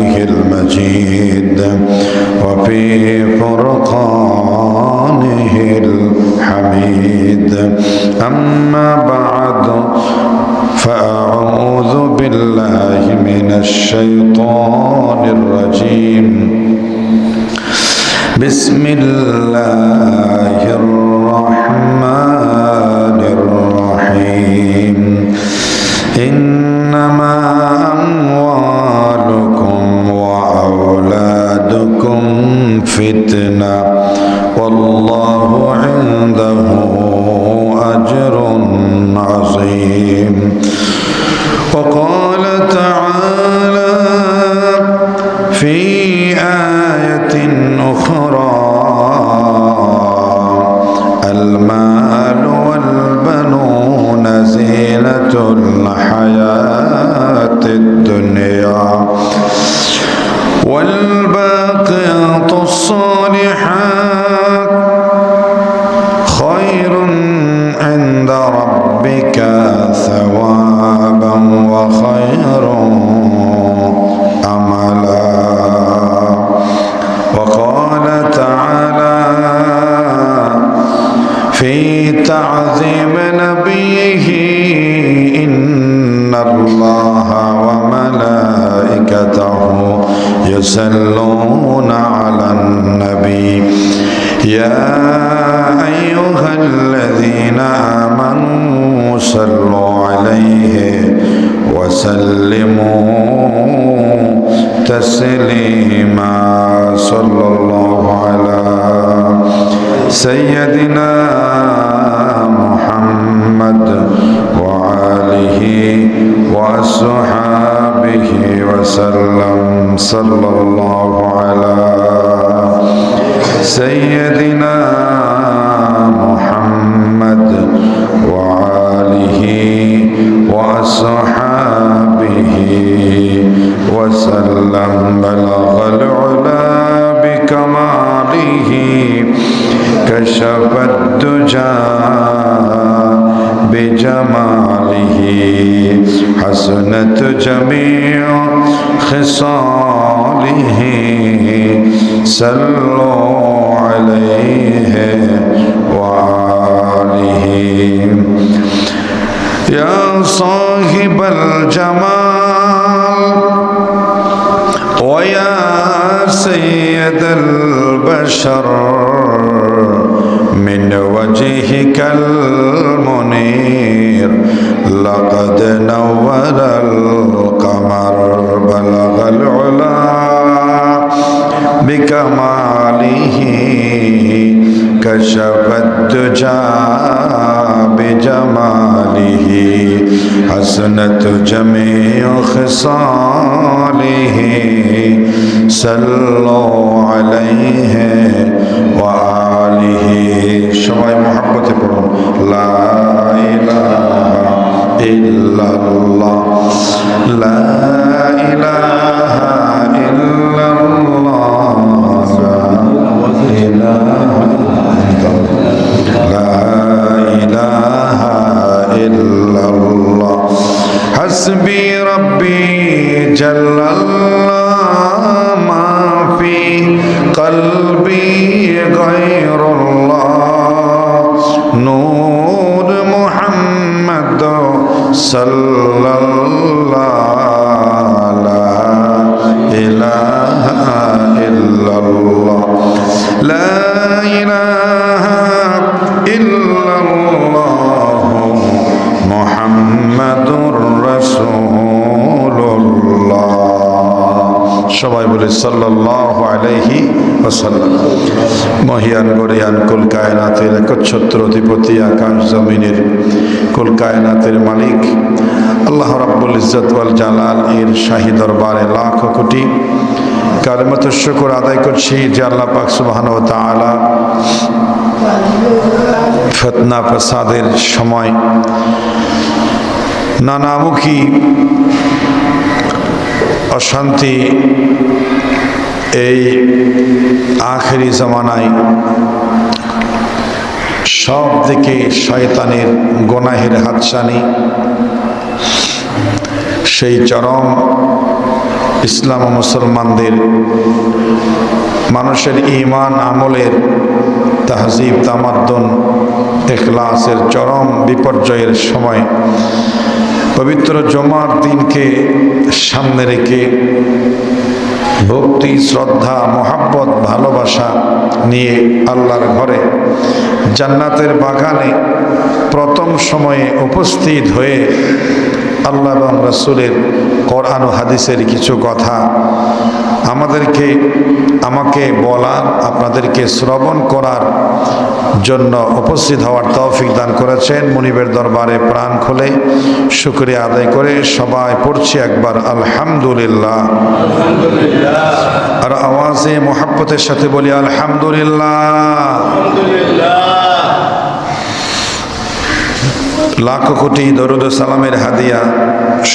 كلامه المجيد وفي فرقانه الحميد. أما بعد فأعوذ بالله من الشيطان الرجيم. بسم الله الرحمن عنده أجر عظيم. وقال تعالى في آية أخرى المال والبنون زينة الحياة في تعظيم نبيه إن الله وملائكته يصلون على النبي. يا أيها الذين آمنوا صلوا عليه وسلموا تسليما. صلى الله على سيدنا وأصحابه وسلم صلى الله على سيدنا خصاله صلوا عليه وآله يا صاحب الجمال ويا سيد البشر من وجهك المنير لقد نور القمر. بلغ العلا بكماله كشف الدجى بجماله حسنت جميع خصاله صلوا عليه وآله সবাই মহাব্বতে পড়ুন লা ইলাহা ইল্লাল্লাহ লা la সাল্লাহ আলহি ওসাল্লাম মহিয়ান, গরিয়ান, কুল কায়নাতের একচ্ছত্র অধিপতি, আকাশ জমিনের কুল কায়নাতের মালিক। আল্লাহ রাব্বুল ইজ্জত জালাল এর শাহী দরবারে লাখ কোটি কালেমত শুকর আদায় করছি যে আল্লাহ পাক সুবাহান ও তাআলা ফতনা প্রসাদের সময় নানামুখী অশান্তি এই আখেরি জমানায় সব দিকে শয়তানের গোনাহের হাতছানি, সেই চরম ইসলাম মুসলমানদের মানুষের ইমান আমলের তাহজিব, তামাদ্দন, এখলাসের চরম বিপর্যয়ের সময় পবিত্র জমার দিনকে সামনে রেখে ভক্তি, শ্রদ্ধা, মহাব্বত, ভালোবাসা নিয়ে আল্লাহর ঘরে জান্নাতের বাগানে প্রথম সময়ে উপস্থিত হয়ে আল্লাহ রসুলের কোরআন হাদিসের কিছু কথা আমাদেরকে আমাকে বলার, আপনাদেরকে শ্রবণ করার জন্য উপস্থিত হওয়ার তৌফিক দান করেছেন মনিবের দরবারে প্রাণ খুলে শুক্রিয়া আদায় করে সবাই পড়ছি একবার আলহামদুলিল্লাহ। আর আওয়াজে মোহাব্বতের সাথে বলি আলহামদুলিল্লাহ। লাখ কোটি দরুদ সালামের হাদিয়া,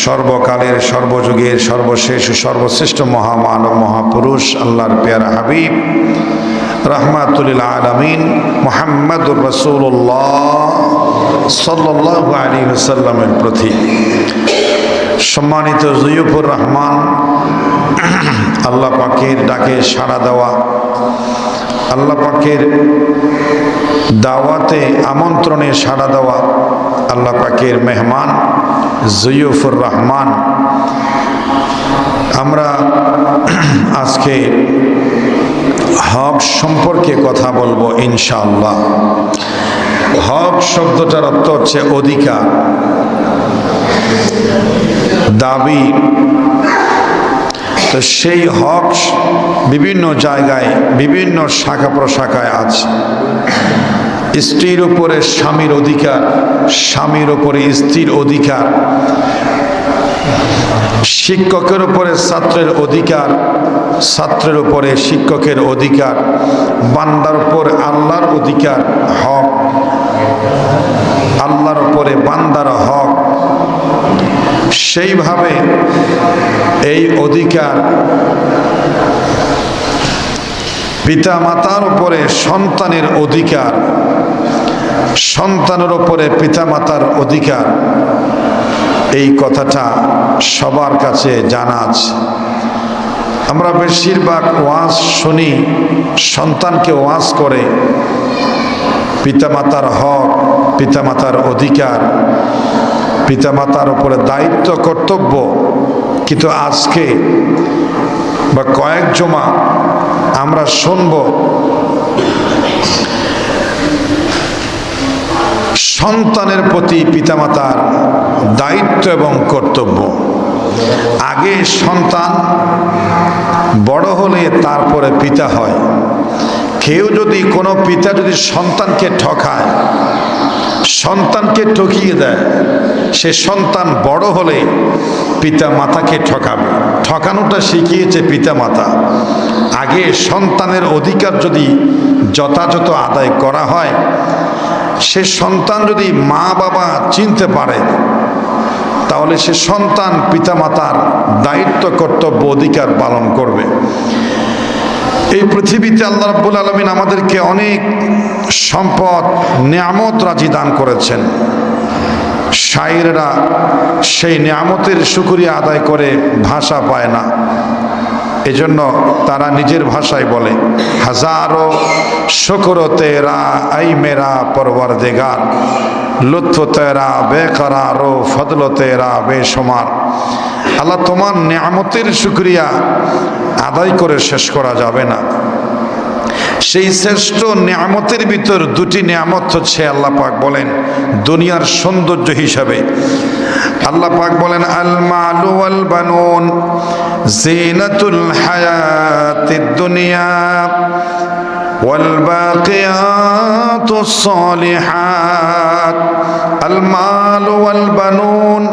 সর্বকালের, সর্বযুগের, সর্বশেষ সর্বশ্রেষ্ঠ মহামানব মহাপুরুষ আল্লাহর পেয়ারা হাবিব, রহমাতুল আলমিন মোহাম্মদুর রসুল্লাহ সাল্লাহ আলী সাল্লামের প্রতি। সম্মানিত জয়ুফুর রহমান, আল্লাহ পাকের ডাকে সাড়া দেওয়া আল্লাহ পাকের দাওয়াতে আমন্ত্রণে সাড়া দেওয়া আল্লাহ পাকের মেহমান জয়ুফুর রহমান। আমরা আজকে হক সম্পর্কে কথা বলব ইনশাআল্লাহ। হক শব্দটার অর্থ হচ্ছে অধিকার। দাবি তো সেই হক বিভিন্ন জায়গায়, বিভিন্ন শাখা প্রশাখায় আছে। স্ত্রীর উপরে স্বামীর অধিকার, স্বামীর উপরে স্ত্রীর অধিকার। শিক্ষকের উপরে ছাত্রের অধিকার, ছাত্রের উপরে শিক্ষকের অধিকার, বান্দার উপর আল্লাহর অধিকার, হক। আল্লাহর উপরে বান্দার হক। সেইভাবে এই অধিকার পিতা মাতার উপরে সন্তানের অধিকার, সন্তানের উপরে পিতা মাতার অধিকার, এই কথাটা সবার কাছে জানা আছে। আমরা বেশিরভাগ ওয়াজ শুনি, সন্তানকে ওয়াজ করে, পিতামাতার হক, পিতামাতার অধিকার পিতামাতার উপরে দায়িত্ব, কর্তব্য। কিন্তু আজকে বা কয়েক জমা আমরা শুনব, সন্তানের প্রতি পিতামাতার দায়িত্ব এবং কর্তব্য। আগে সন্তান বড় হলে তারপরে পিতা হয়। কেউ যদি কোনো পিতা যদি সন্তানকে ঠকায়, সন্তানকে ঠকিয়ে দেয় সে সন্তান বড় হলে পিতা মাতাকে ঠকাবে। ঠকানোটা শিখিয়েছে পিতা মাতা আগে সন্তানের অধিকার যদি যথাযথ আদায় করা হয়, সে সন্তান যদি মা বাবা চিনতে পারে, তাহলে সে সন্তান পিতামাতার দায়িত্ব, কর্তব্য, অধিকার পালন করবে। এই পৃথিবীতে আল্লাহ রাব্বুল আলমিন আমাদেরকে অনেক সম্পদ, নিয়ামত রাজি দান করেছেন। শায়েররা সেই নিয়ামতের সুকুরিয়া আদায় করে ভাষা পায় না। এজন্য তারা নিজের ভাষায় বলে, হাজারো শুকর তেরা আই মেরা পরবর দেগার লুৎফ তেরা বেকরার ও ফদল তেরা বেসমার আল্লাহ তোমার নিয়ামতের শুক্রিয়া আদায় করে শেষ করা যাবে না। সেই শ্রেষ্ঠ নিয়ামতের ভিতর দুটি নিয়ামত হচ্ছে আল্লাহ পাক বলেন দুনিয়ার সৌন্দর্য হিসাবে। আল্লাহ পাক বলেন, আল মালু আল বানুন, জিনাতুল হায়াতিদ দুনিয়া, ওয়াল বাকিয়াতুস সালিহাত। আল মাল ওয়াল বানুন,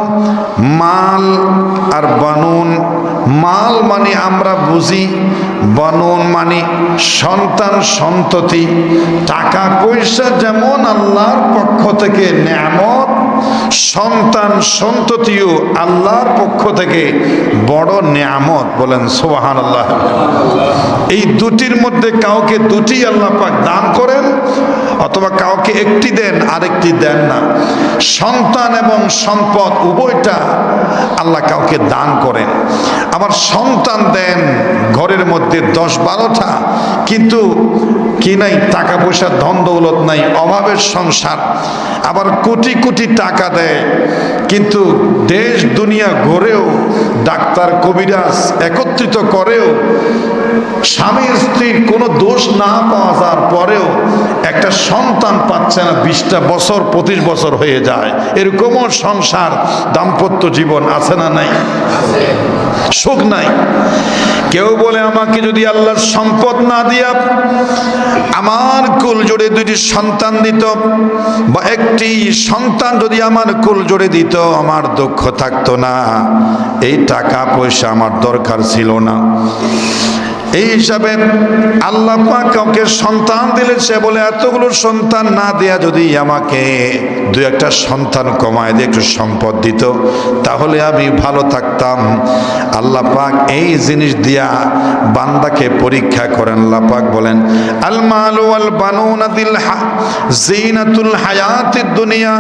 মাল আর বানুন, মাল মানে আমরা বুঝি বানুন মানে সন্তান সন্ততি। টাকা পয়সা যেমন আল্লাহর পক্ষ থেকে নেয়ামত, সন্তান সন্ততিও আল্লাহর পক্ষ থেকে বড় নেয়ামত বলেন সোহান আল্লাহ এই দুটির মধ্যে কাউকে দুটি আল্লাহ পাক দান করেন অথবা কাউকে একটি দেন, আরেকটি দেন না। সন্তান এবং সম্পদ উভয়টা আল্লাহ কাউকে দান করেন। আবার সন্তান দেন ঘরের মধ্যে দশ বারোটা, কিন্তু কি নাই, টাকা পয়সা, ধন দৌলত নাই, অভাবের সংসার। আবার কোটি কোটি টাকা দেয়, কিন্তু দেশ, দুনিয়া ঘুরেও, ডাক্তার, কবিরাজ একত্রিত করেও স্বামী স্ত্রীর কোনো দোষ না পাওয়া পরেও একটা সন্তান পাচ্ছে না বিশটা বছর, পঁচিশ বছর হয়ে যায়। এরকমও সংসার, দাম্পত্য জীবন আছে না নাই? সুখ নাই। কেউ বলে আমাকে যদি আল্লাহর সম্পদ না দিয়া আমার কুল জোড়ে দুটি সন্তান দিত বা একটি সন্তান যদি আমার কুল জোড়ে দিত, আমার দুঃখ থাকতো না। এই টাকা পয়সা আমার দরকার ছিল না। এই হিসাবে আল্লাহ কাউকে সন্তান দিলে সে বলে, এতগুলো সন্তান না দেয়া যদি আমাকে দু একটা সন্তান কমায় দিয়ে একটু সম্পদ দিত, তাহলে আমি ভালো থাকতাম। আল্লাহ পাক এই জিনিস দিয়া বান্দাকে পরীক্ষা করেন। আল্লাহ পাক বলেন আল মালু আল বানুনা জিনাতুল হায়াতিদ দুনিয়া।